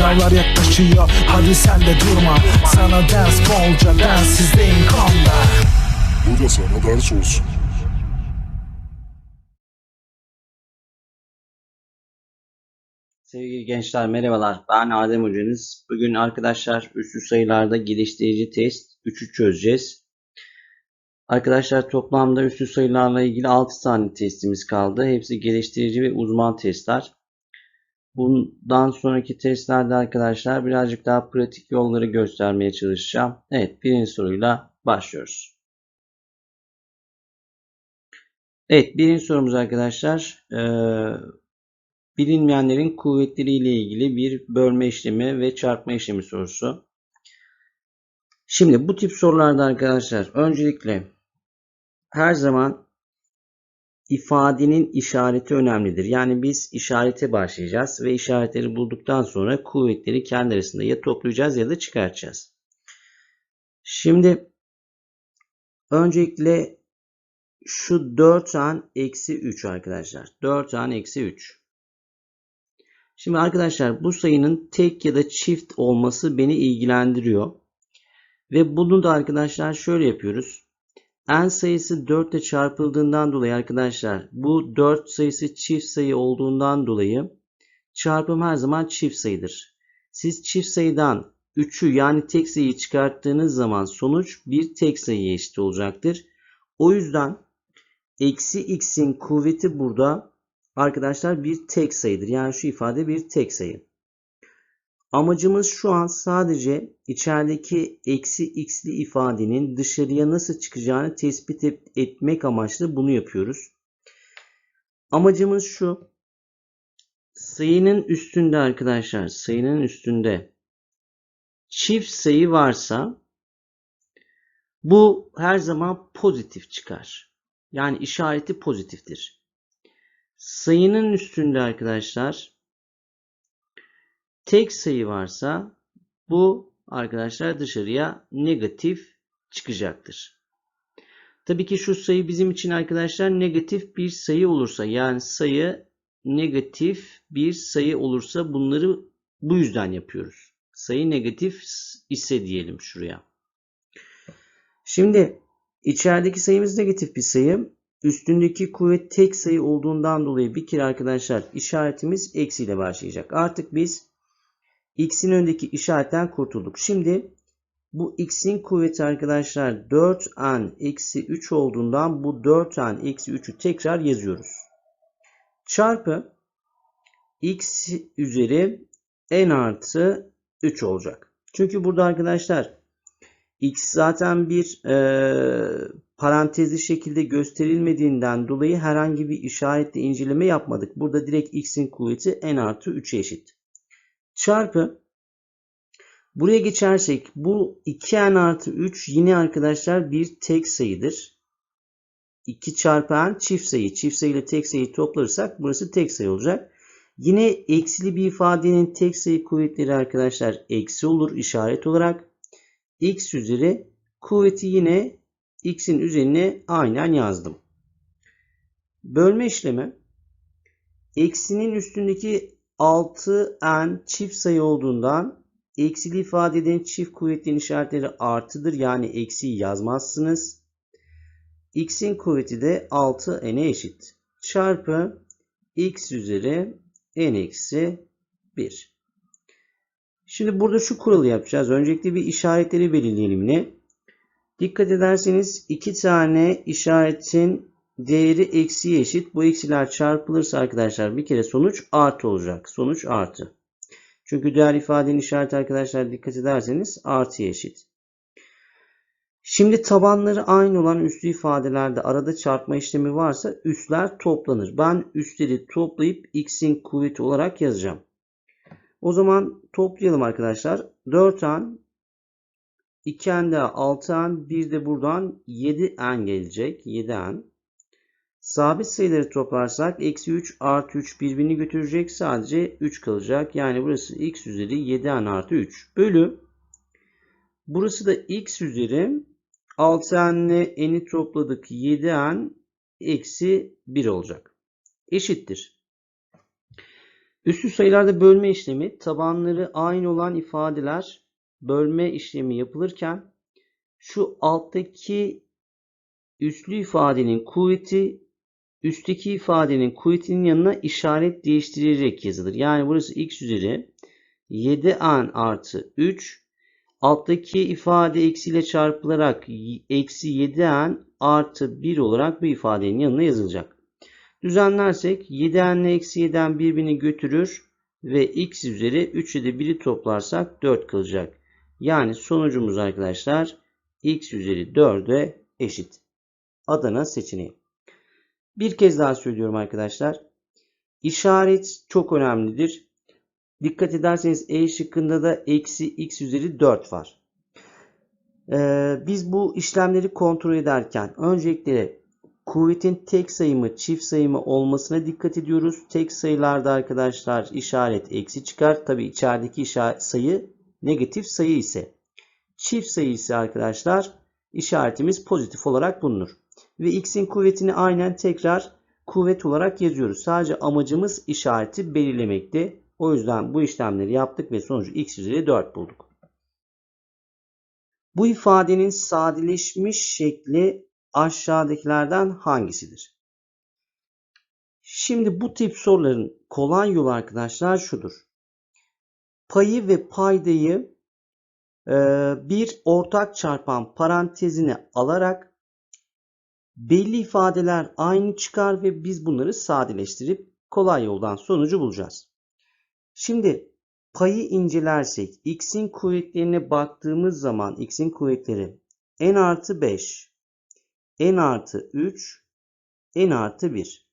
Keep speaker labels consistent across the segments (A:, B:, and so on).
A: Sınavlar yaklaşıyor hadi sen de durma Sana ders bolca densizliğin konda
B: Bu da sana ders olsun.
C: Sevgili gençler merhabalar. Ben Adem hocanız. Bugün arkadaşlar üslü sayılarda geliştirici test 3'ü çözeceğiz. Arkadaşlar toplamda üslü sayılarla ilgili 6 tane testimiz kaldı. Hepsi geliştirici ve uzman testler. Bundan sonraki testlerde arkadaşlar birazcık daha pratik yolları göstermeye çalışacağım. Evet birinci soruyla başlıyoruz. Evet birinci sorumuz arkadaşlar. Ee, bilinmeyenlerin kuvvetleriyle ilgili bir bölme işlemi ve çarpma işlemi sorusu. Şimdi bu tip sorularda arkadaşlar öncelikle her zaman ifadenin işareti önemlidir. Yani biz işarete başlayacağız ve işaretleri bulduktan sonra kuvvetleri kendi arasında ya toplayacağız ya da çıkartacağız. Şimdi öncelikle şu 4 an eksi 3 arkadaşlar. 4 an eksi 3. Şimdi arkadaşlar bu sayının tek ya da çift olması beni ilgilendiriyor. Ve bunu da arkadaşlar şöyle yapıyoruz. N sayısı 4 ile çarpıldığından dolayı arkadaşlar bu 4 sayısı çift sayı olduğundan dolayı çarpım her zaman çift sayıdır. Siz çift sayıdan 3'ü yani tek sayıyı çıkarttığınız zaman sonuç bir tek sayıya eşit olacaktır. O yüzden eksi x'in kuvveti burada arkadaşlar bir tek sayıdır. Yani şu ifade bir tek sayı. Amacımız şu an sadece içerideki eksi x'li ifadenin dışarıya nasıl çıkacağını tespit etmek amaçlı bunu yapıyoruz. Amacımız şu. Sayının üstünde arkadaşlar sayının üstünde çift sayı varsa bu her zaman pozitif çıkar. Yani işareti pozitiftir. Sayının üstünde arkadaşlar tek sayı varsa bu arkadaşlar dışarıya negatif çıkacaktır. Tabii ki şu sayı bizim için arkadaşlar negatif bir sayı olursa yani sayı negatif bir sayı olursa bunları bu yüzden yapıyoruz. Sayı negatif ise diyelim şuraya. Şimdi içerideki sayımız negatif bir sayı. Üstündeki kuvvet tek sayı olduğundan dolayı bir kere arkadaşlar işaretimiz eksiyle başlayacak. Artık biz x'in öndeki işaretten kurtulduk. Şimdi bu x'in kuvveti arkadaşlar 4n eksi 3 olduğundan bu 4n eksi 3'ü tekrar yazıyoruz. Çarpı x üzeri n artı 3 olacak. Çünkü burada arkadaşlar x zaten bir e, parantezli şekilde gösterilmediğinden dolayı herhangi bir işaretle inceleme yapmadık. Burada direkt x'in kuvveti n artı 3'e eşit. Çarpı buraya geçersek bu 2n artı 3 yine arkadaşlar bir tek sayıdır. 2 çarpı n çift sayı. Çift sayı ile tek sayıyı toplarsak burası tek sayı olacak. Yine eksili bir ifadenin tek sayı kuvvetleri arkadaşlar eksi olur işaret olarak. x üzeri kuvveti yine x'in üzerine aynen yazdım. Bölme işlemi eksinin üstündeki 6n çift sayı olduğundan eksili ifadelerin çift kuvvetlerin işaretleri artıdır. Yani eksiyi yazmazsınız. x'in kuvveti de 6n'e eşit. Çarpı x üzeri n eksi 1. Şimdi burada şu kuralı yapacağız. Öncelikle bir işaretleri belirleyelim yine. Dikkat ederseniz iki tane işaretin değeri eksiye eşit. Bu eksiler çarpılırsa arkadaşlar bir kere sonuç artı olacak. Sonuç artı. Çünkü değer ifadenin işareti arkadaşlar dikkat ederseniz artıya eşit. Şimdi tabanları aynı olan üslü ifadelerde arada çarpma işlemi varsa üsler toplanır. Ben üsleri toplayıp x'in kuvveti olarak yazacağım. O zaman toplayalım arkadaşlar. 4n 2n de 6n bir de buradan 7n gelecek. 7n. Sabit sayıları toplarsak eksi 3 artı 3 birbirini götürecek. Sadece 3 kalacak. Yani burası x üzeri 7n artı 3 bölü. Burası da x üzeri 6n ile n'i topladık. 7n eksi 1 olacak. Eşittir. Üstü sayılarda bölme işlemi tabanları aynı olan ifadeler bölme işlemi yapılırken şu alttaki üslü ifadenin kuvveti üstteki ifadenin kuvvetinin yanına işaret değiştirilerek yazılır. Yani burası x üzeri 7n artı 3 alttaki ifade eksiyle çarpılarak eksi 7n artı 1 olarak bu ifadenin yanına yazılacak. Düzenlersek 7n ile eksi 7n birbirini götürür ve x üzeri 3 ile de 1'i toplarsak 4 kalacak. Yani sonucumuz arkadaşlar x üzeri 4'e eşit. Adana seçeneği. Bir kez daha söylüyorum arkadaşlar. İşaret çok önemlidir. Dikkat ederseniz E şıkkında da eksi x üzeri 4 var. Ee, biz bu işlemleri kontrol ederken öncelikle kuvvetin tek sayı mı çift sayı mı olmasına dikkat ediyoruz. Tek sayılarda arkadaşlar işaret eksi çıkar. Tabi içerideki sayı negatif sayı ise. Çift sayı ise arkadaşlar işaretimiz pozitif olarak bulunur. Ve x'in kuvvetini aynen tekrar kuvvet olarak yazıyoruz. Sadece amacımız işareti belirlemekti. O yüzden bu işlemleri yaptık ve sonucu x üzeri 4 bulduk. Bu ifadenin sadeleşmiş şekli aşağıdakilerden hangisidir? Şimdi bu tip soruların kolay yolu arkadaşlar şudur. Payı ve paydayı bir ortak çarpan parantezine alarak belli ifadeler aynı çıkar ve biz bunları sadeleştirip kolay yoldan sonucu bulacağız. Şimdi payı incelersek x'in kuvvetlerine baktığımız zaman x'in kuvvetleri n artı 5, n artı 3, n artı 1.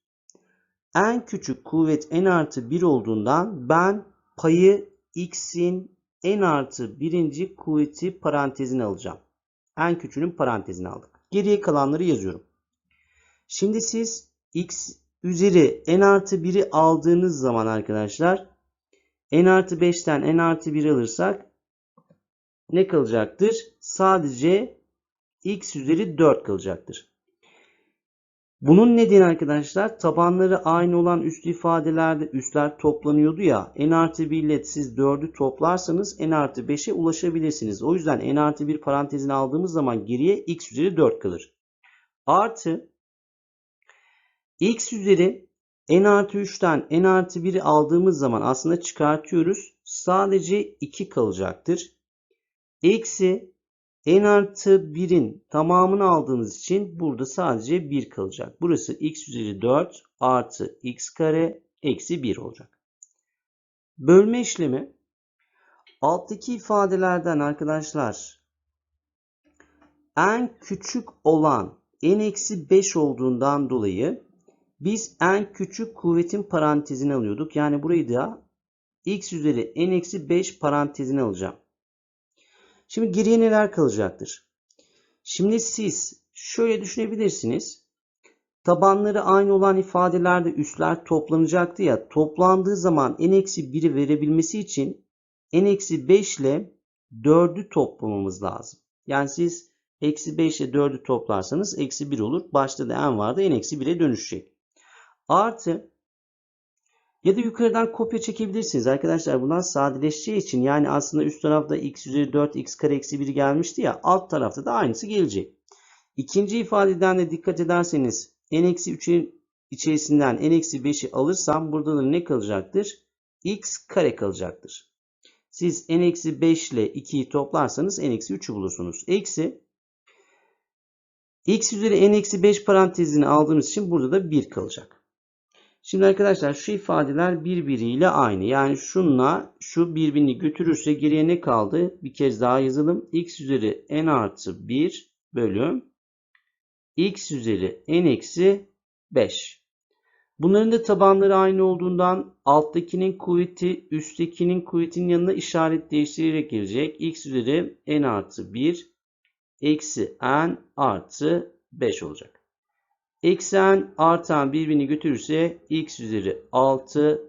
C: En küçük kuvvet n artı 1 olduğundan ben payı x'in n artı birinci kuvveti parantezine alacağım. En küçüğünün parantezine aldık. Geriye kalanları yazıyorum. Şimdi siz x üzeri n artı 1'i aldığınız zaman arkadaşlar n artı 5'ten n artı 1 alırsak ne kalacaktır? Sadece x üzeri 4 kalacaktır. Bunun nedeni arkadaşlar tabanları aynı olan üslü ifadelerde üsler toplanıyordu ya n artı 1 ile siz 4'ü toplarsanız n artı 5'e ulaşabilirsiniz. O yüzden n artı 1 parantezine aldığımız zaman geriye x üzeri 4 kalır. Artı x üzeri n artı 3'ten n artı 1'i aldığımız zaman aslında çıkartıyoruz. Sadece 2 kalacaktır. Eksi n artı 1'in tamamını aldığımız için burada sadece 1 kalacak. Burası x üzeri 4 artı x kare eksi 1 olacak. Bölme işlemi alttaki ifadelerden arkadaşlar en küçük olan n eksi 5 olduğundan dolayı biz en küçük kuvvetin parantezine alıyorduk. Yani burayı da x üzeri n eksi 5 parantezine alacağım. Şimdi geriye neler kalacaktır? Şimdi siz şöyle düşünebilirsiniz. Tabanları aynı olan ifadelerde üsler toplanacaktı ya. Toplandığı zaman n-1'i verebilmesi için n-5 ile 4'ü toplamamız lazım. Yani siz eksi 5 ile 4'ü toplarsanız eksi 1 olur. Başta da n vardı n-1'e dönüşecek. Artı ya da yukarıdan kopya çekebilirsiniz arkadaşlar. Bundan sadeleşeceği için yani aslında üst tarafta x üzeri 4 x kare eksi 1 gelmişti ya alt tarafta da aynısı gelecek. İkinci ifadeden de dikkat ederseniz n eksi 3'ün içerisinden n eksi 5'i alırsam burada da ne kalacaktır? x kare kalacaktır. Siz n eksi 5 ile 2'yi toplarsanız n eksi 3'ü bulursunuz. Eksi x üzeri n eksi 5 parantezini aldığımız için burada da 1 kalacak. Şimdi arkadaşlar şu ifadeler birbiriyle aynı. Yani şunla şu birbirini götürürse geriye ne kaldı? Bir kez daha yazalım. x üzeri n artı 1 bölü x üzeri n eksi 5. Bunların da tabanları aynı olduğundan alttakinin kuvveti üsttekinin kuvvetinin yanına işaret değiştirerek gelecek. x üzeri n artı 1 eksi n artı 5 olacak. Eksen artan birbirini götürürse x üzeri 6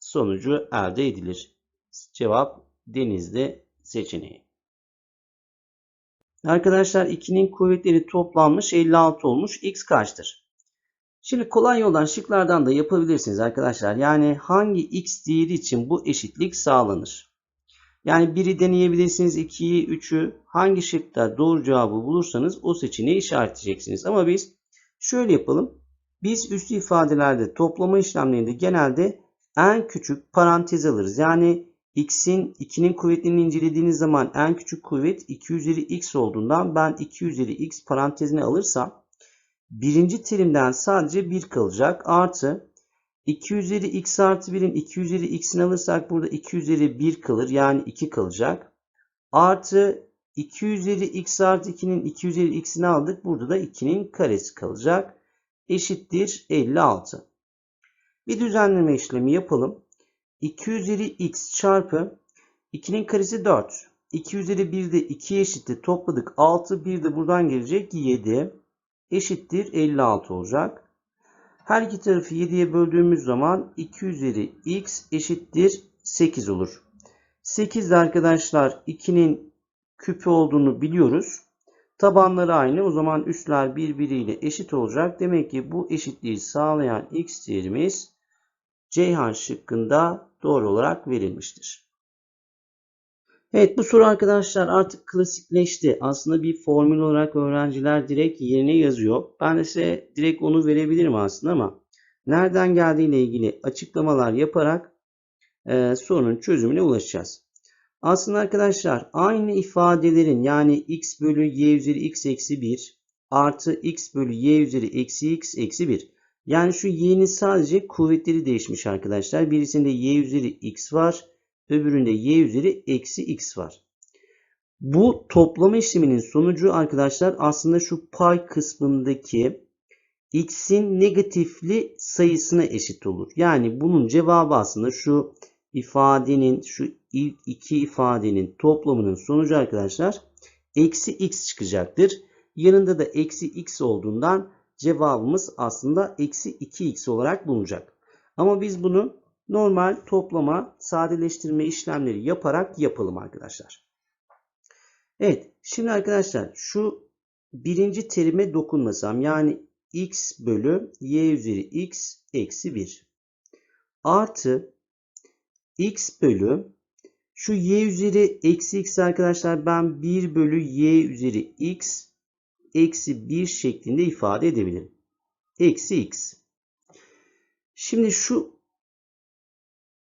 C: sonucu elde edilir. Cevap denizli seçeneği. Arkadaşlar 2'nin kuvvetleri toplanmış 56 olmuş. X kaçtır? Şimdi kolay yoldan şıklardan da yapabilirsiniz arkadaşlar. Yani hangi x değeri için bu eşitlik sağlanır? Yani biri deneyebilirsiniz, 2'yi, 3'ü. Hangi şıkta doğru cevabı bulursanız o seçeneği işaretleyeceksiniz. Ama biz şöyle yapalım. Biz üstü ifadelerde toplama işlemlerinde genelde en küçük parantez alırız. Yani x'in 2'nin kuvvetlerini incelediğiniz zaman en küçük kuvvet 2 üzeri x olduğundan ben 2 üzeri x parantezine alırsam birinci terimden sadece 1 kalacak. Artı 2 üzeri x artı 1'in 2 üzeri x'ini alırsak burada 2 üzeri 1 kalır. Yani 2 kalacak. Artı 2 üzeri x artı 2'nin 2 üzeri x'ini aldık. Burada da 2'nin karesi kalacak. Eşittir 56. Bir düzenleme işlemi yapalım. 2 üzeri x çarpı 2'nin karesi 4. 2 üzeri 1 de 2 eşittir. Topladık 6. 1 de buradan gelecek 7 eşittir 56 olacak. Her iki tarafı 7'ye böldüğümüz zaman 2 üzeri x eşittir 8 olur. 8 de arkadaşlar 2'nin küpü olduğunu biliyoruz. Tabanları aynı. O zaman üstler birbiriyle eşit olacak. Demek ki bu eşitliği sağlayan x değerimiz Ceyhan şıkkında doğru olarak verilmiştir. Evet bu soru arkadaşlar artık klasikleşti. Aslında bir formül olarak öğrenciler direkt yerine yazıyor. Ben de size direkt onu verebilirim aslında ama nereden geldiğiyle ilgili açıklamalar yaparak e, sorunun çözümüne ulaşacağız. Aslında arkadaşlar aynı ifadelerin yani x bölü y üzeri x eksi 1 artı x bölü y üzeri eksi x eksi 1. Yani şu y'nin sadece kuvvetleri değişmiş arkadaşlar. Birisinde y üzeri x var. Öbüründe y üzeri eksi x var. Bu toplama işleminin sonucu arkadaşlar aslında şu pay kısmındaki x'in negatifli sayısına eşit olur. Yani bunun cevabı aslında şu ifadenin şu ilk iki ifadenin toplamının sonucu arkadaşlar eksi x çıkacaktır. Yanında da eksi x olduğundan cevabımız aslında eksi 2x olarak bulunacak. Ama biz bunu normal toplama, sadeleştirme işlemleri yaparak yapalım arkadaşlar. Evet, şimdi arkadaşlar şu birinci terime dokunmasam yani x bölü y üzeri x eksi 1 artı x bölü şu y üzeri eksi x arkadaşlar ben 1 bölü y üzeri x eksi 1 şeklinde ifade edebilirim. Eksi x. Şimdi şu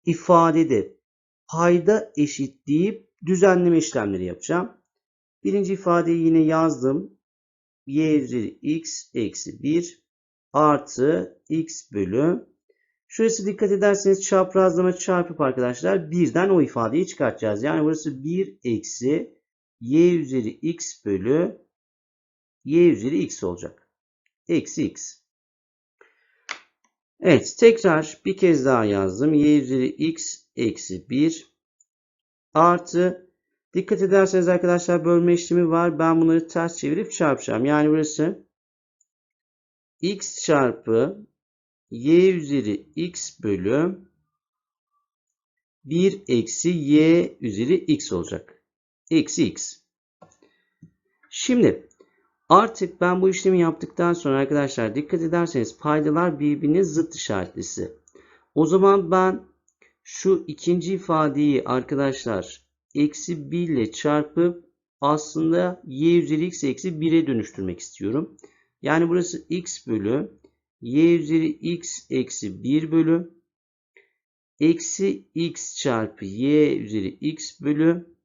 C: ifadede payda eşitleyip düzenleme işlemleri yapacağım. Birinci ifadeyi yine yazdım. y üzeri x eksi 1 artı x bölü. Şurası dikkat ederseniz çaprazlama çarpıp arkadaşlar birden o ifadeyi çıkartacağız. Yani burası 1 eksi y üzeri x bölü y üzeri x olacak. Eksi x. Evet tekrar bir kez daha yazdım. y üzeri x eksi 1 artı dikkat ederseniz arkadaşlar bölme işlemi var. Ben bunları ters çevirip çarpacağım. Yani burası x çarpı y üzeri x bölü 1 eksi y üzeri x olacak. Eksi x. Şimdi Artık ben bu işlemi yaptıktan sonra arkadaşlar dikkat ederseniz paydalar birbirine zıt işaretlisi. O zaman ben şu ikinci ifadeyi arkadaşlar eksi 1 ile çarpıp aslında y üzeri x eksi 1'e dönüştürmek istiyorum. Yani burası x bölü y üzeri x eksi 1 bölü eksi x çarpı y üzeri x bölü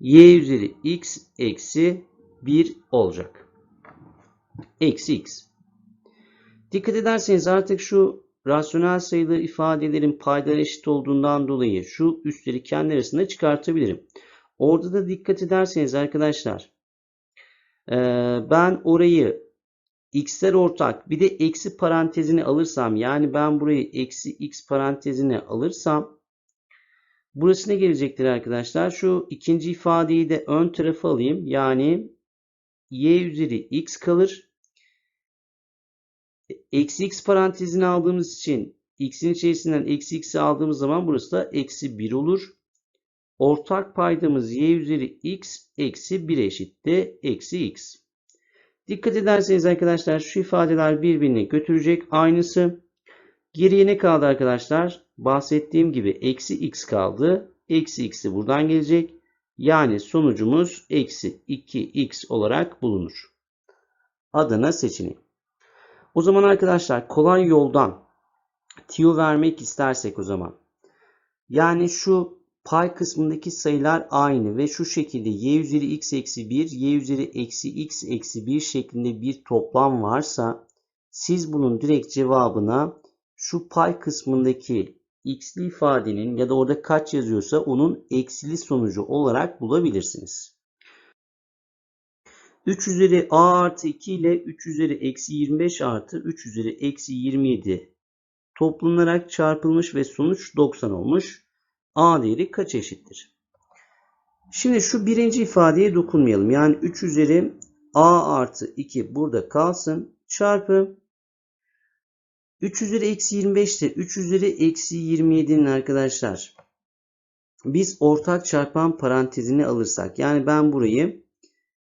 C: y üzeri x eksi 1 olacak. Eksi x. Dikkat ederseniz artık şu rasyonel sayılı ifadelerin paydaları eşit olduğundan dolayı şu üstleri kendi arasında çıkartabilirim. Orada da dikkat ederseniz arkadaşlar ben orayı x'ler ortak bir de eksi parantezini alırsam yani ben burayı eksi x parantezine alırsam burası ne gelecektir arkadaşlar? Şu ikinci ifadeyi de ön tarafa alayım. Yani y üzeri x kalır. Eksi x parantezini aldığımız için x'in içerisinden eksi x'i aldığımız zaman burası da eksi 1 olur. Ortak paydamız y üzeri x eksi 1 eşitti. Eksi x. Dikkat ederseniz arkadaşlar şu ifadeler birbirini götürecek. Aynısı. Geriye ne kaldı arkadaşlar? Bahsettiğim gibi eksi x kaldı. Eksi x de buradan gelecek. Yani sonucumuz eksi 2x olarak bulunur. Adana seçeneği. O zaman arkadaşlar kolay yoldan tiyo vermek istersek o zaman. Yani şu pay kısmındaki sayılar aynı ve şu şekilde y üzeri x eksi 1, y üzeri eksi x eksi 1 şeklinde bir toplam varsa siz bunun direkt cevabına şu pay kısmındaki x'li ifadenin ya da orada kaç yazıyorsa onun eksili sonucu olarak bulabilirsiniz. 3 üzeri a artı 2 ile 3 üzeri eksi 25 artı 3 üzeri eksi 27 toplanarak çarpılmış ve sonuç 90 olmuş. A değeri kaç eşittir? Şimdi şu birinci ifadeye dokunmayalım. Yani 3 üzeri A artı 2 burada kalsın. Çarpı 3 üzeri eksi 25 ile 3 üzeri eksi 27'nin arkadaşlar biz ortak çarpan parantezini alırsak yani ben burayı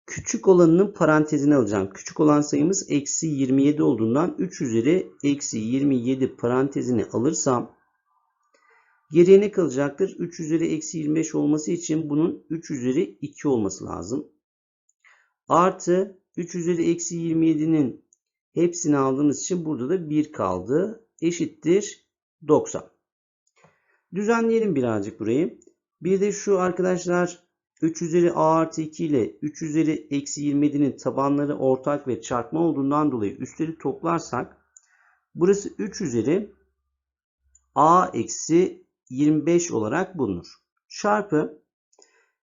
C: küçük olanının parantezine alacağım. Küçük olan sayımız eksi 27 olduğundan 3 üzeri eksi 27 parantezini alırsam geriye ne kalacaktır? 3 üzeri eksi 25 olması için bunun 3 üzeri 2 olması lazım. Artı 3 üzeri eksi 27'nin hepsini aldığımız için burada da 1 kaldı. Eşittir 90. Düzenleyelim birazcık burayı. Bir de şu arkadaşlar 3 üzeri a artı 2 ile 3 üzeri eksi 27'nin tabanları ortak ve çarpma olduğundan dolayı üstleri toplarsak burası 3 üzeri a eksi 25 olarak bulunur. Çarpı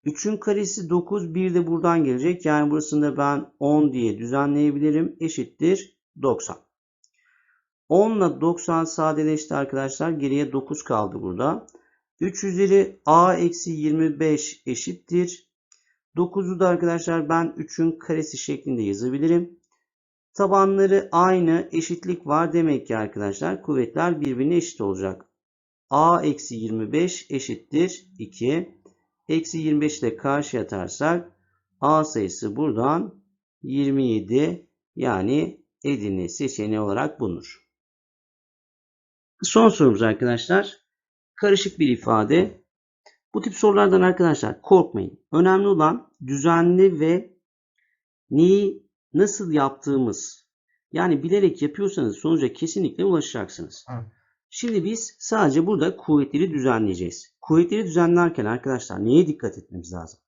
C: 3'ün karesi 9 bir de buradan gelecek. Yani burasını da ben 10 diye düzenleyebilirim. Eşittir 90. 10 ile 90 sadeleşti arkadaşlar. Geriye 9 kaldı burada. 3 üzeri a eksi 25 eşittir. 9'u da arkadaşlar ben 3'ün karesi şeklinde yazabilirim. Tabanları aynı eşitlik var demek ki arkadaşlar kuvvetler birbirine eşit olacak. A eksi 25 eşittir 2. Eksi 25 ile karşıya atarsak a sayısı buradan 27 yani Edirne seçeneği olarak bulunur. Son sorumuz arkadaşlar karışık bir ifade. Bu tip sorulardan arkadaşlar korkmayın. Önemli olan düzenli ve neyi nasıl yaptığımız. Yani bilerek yapıyorsanız sonuca kesinlikle ulaşacaksınız.
A: Evet.
C: Şimdi biz sadece burada kuvvetleri düzenleyeceğiz. Kuvvetleri düzenlerken arkadaşlar neye dikkat etmemiz lazım?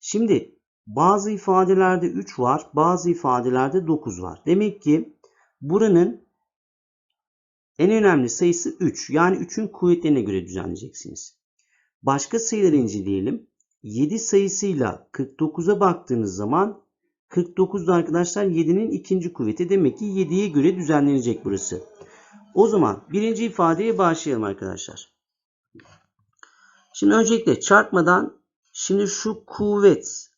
C: Şimdi bazı ifadelerde 3 var, bazı ifadelerde 9 var. Demek ki buranın en önemli sayısı 3. Yani 3'ün kuvvetlerine göre düzenleyeceksiniz. Başka sayıları inceleyelim. 7 sayısıyla 49'a baktığınız zaman 49'da arkadaşlar 7'nin ikinci kuvveti. Demek ki 7'ye göre düzenlenecek burası. O zaman birinci ifadeye başlayalım arkadaşlar. Şimdi öncelikle çarpmadan şimdi şu kuvvet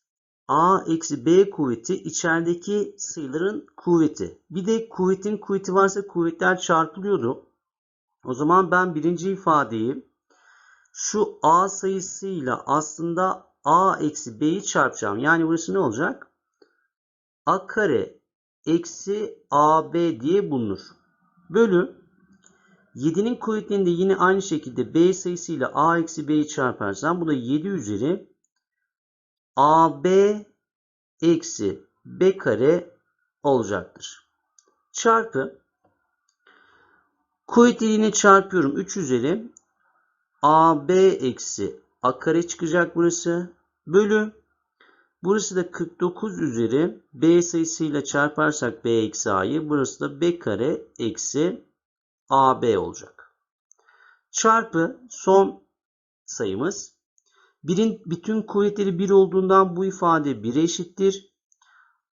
C: A eksi B kuvveti içerideki sayıların kuvveti. Bir de kuvvetin kuvveti varsa kuvvetler çarpılıyordu. O zaman ben birinci ifadeyi şu A sayısıyla aslında A eksi B'yi çarpacağım. Yani burası ne olacak? A kare eksi AB diye bulunur. Bölü 7'nin kuvvetini de yine aynı şekilde B sayısıyla A eksi B'yi çarparsam bu da 7 üzeri AB eksi B kare olacaktır. Çarpı kuvveti yine çarpıyorum. 3 üzeri AB eksi A kare çıkacak burası. Bölü burası da 49 üzeri B sayısıyla çarparsak B eksi A'yı burası da B kare eksi AB olacak. Çarpı son sayımız Birin bütün kuvvetleri 1 olduğundan bu ifade 1'e eşittir.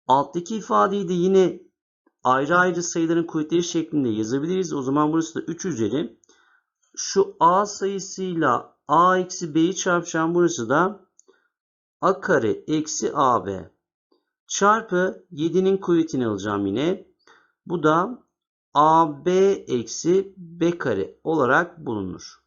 C: Alttaki ifadeyi de yine ayrı ayrı sayıların kuvvetleri şeklinde yazabiliriz. O zaman burası da 3 üzeri. Şu a sayısıyla a eksi b'yi çarpacağım. Burası da a kare eksi ab. Çarpı 7'nin kuvvetini alacağım yine. Bu da ab eksi b kare olarak bulunur.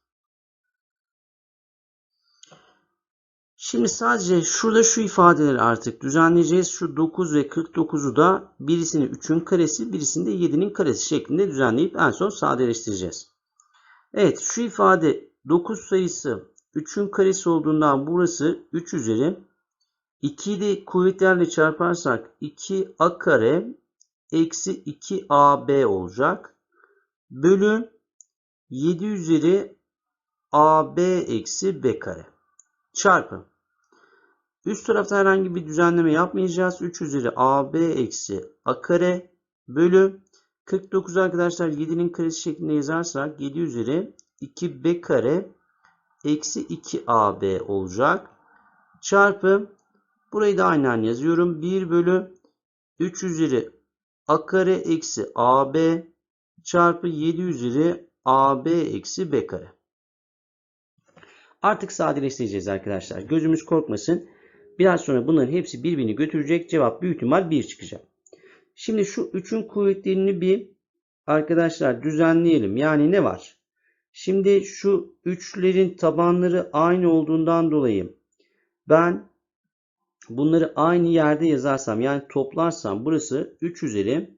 C: Şimdi sadece şurada şu ifadeleri artık düzenleyeceğiz. Şu 9 ve 49'u da birisini 3'ün karesi, birisini de 7'nin karesi şeklinde düzenleyip en son sadeleştireceğiz. Evet şu ifade 9 sayısı 3'ün karesi olduğundan burası 3 üzeri 2'yi de kuvvetlerle çarparsak 2a kare eksi 2ab olacak. Bölü 7 üzeri ab eksi b kare çarpı. Üst tarafta herhangi bir düzenleme yapmayacağız. 3 üzeri ab eksi a kare bölü 49 arkadaşlar 7'nin karesi şeklinde yazarsak 7 üzeri 2b kare eksi 2ab olacak. Çarpı burayı da aynen yazıyorum. 1 bölü 3 üzeri a kare eksi ab çarpı 7 üzeri ab eksi b kare. Artık sadeleştireceğiz arkadaşlar. Gözümüz korkmasın. Biraz sonra bunların hepsi birbirini götürecek. Cevap büyük ihtimal 1 çıkacak. Şimdi şu 3'ün kuvvetlerini bir arkadaşlar düzenleyelim. Yani ne var? Şimdi şu 3'lerin tabanları aynı olduğundan dolayı ben bunları aynı yerde yazarsam yani toplarsam burası 3 üzeri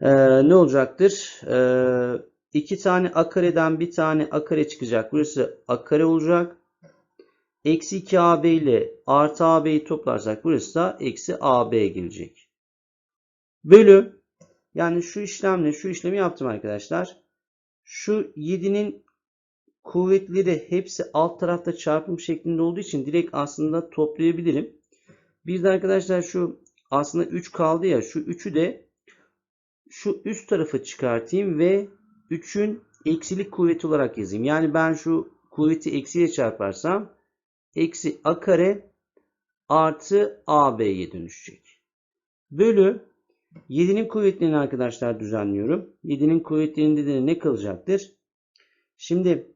C: ee, ne olacaktır? Ee, 2 tane a kareden bir tane a kare çıkacak. Burası a kare olacak. Eksi 2 ab ile artı ab'yi toplarsak burası da eksi ab gelecek. Bölü yani şu işlemle şu işlemi yaptım arkadaşlar. Şu 7'nin kuvvetleri hepsi alt tarafta çarpım şeklinde olduğu için direkt aslında toplayabilirim. Bir de arkadaşlar şu aslında 3 kaldı ya şu 3'ü de şu üst tarafa çıkartayım ve 3'ün eksilik kuvveti olarak yazayım. Yani ben şu kuvveti eksiye çarparsam eksi a kare artı ab'ye dönüşecek. Bölü 7'nin kuvvetlerini arkadaşlar düzenliyorum. 7'nin kuvvetlerinde de ne kalacaktır? Şimdi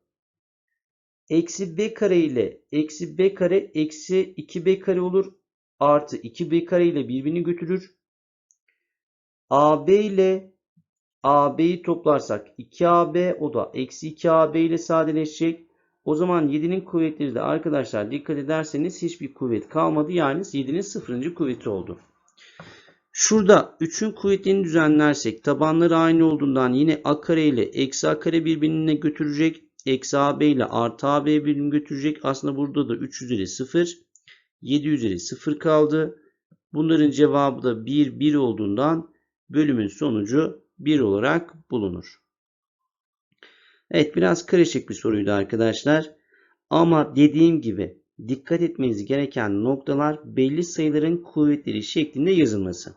C: eksi b kare ile eksi b kare eksi 2b kare olur. Artı 2b kare ile birbirini götürür. AB ile AB'yi toplarsak 2AB o da eksi 2AB ile sadeleşecek. O zaman 7'nin kuvvetleri de arkadaşlar dikkat ederseniz hiçbir kuvvet kalmadı. Yani 7'nin sıfırıncı kuvveti oldu. Şurada 3'ün kuvvetlerini düzenlersek tabanları aynı olduğundan yine a kare ile eksi a kare birbirine götürecek. Eksi ab ile artı ab birbirini götürecek. Aslında burada da 3 üzeri 0. 7 üzeri 0 kaldı. Bunların cevabı da 1, 1 olduğundan bölümün sonucu 1 olarak bulunur. Evet biraz karışık bir soruydu arkadaşlar. Ama dediğim gibi dikkat etmeniz gereken noktalar belli sayıların kuvvetleri şeklinde yazılması.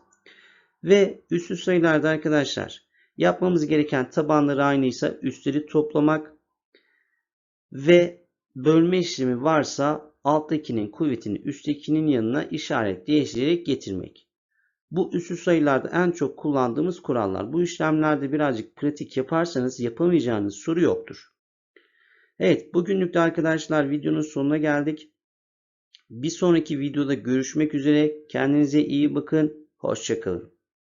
C: Ve üstü sayılarda arkadaşlar yapmamız gereken tabanları aynıysa üstleri toplamak ve bölme işlemi varsa alttakinin kuvvetini üsttekinin yanına işaret değiştirerek getirmek. Bu üstü sayılarda en çok kullandığımız kurallar. Bu işlemlerde birazcık pratik yaparsanız yapamayacağınız soru yoktur. Evet bugünlük de arkadaşlar videonun sonuna geldik. Bir sonraki videoda görüşmek üzere. Kendinize iyi bakın. Hoşçakalın.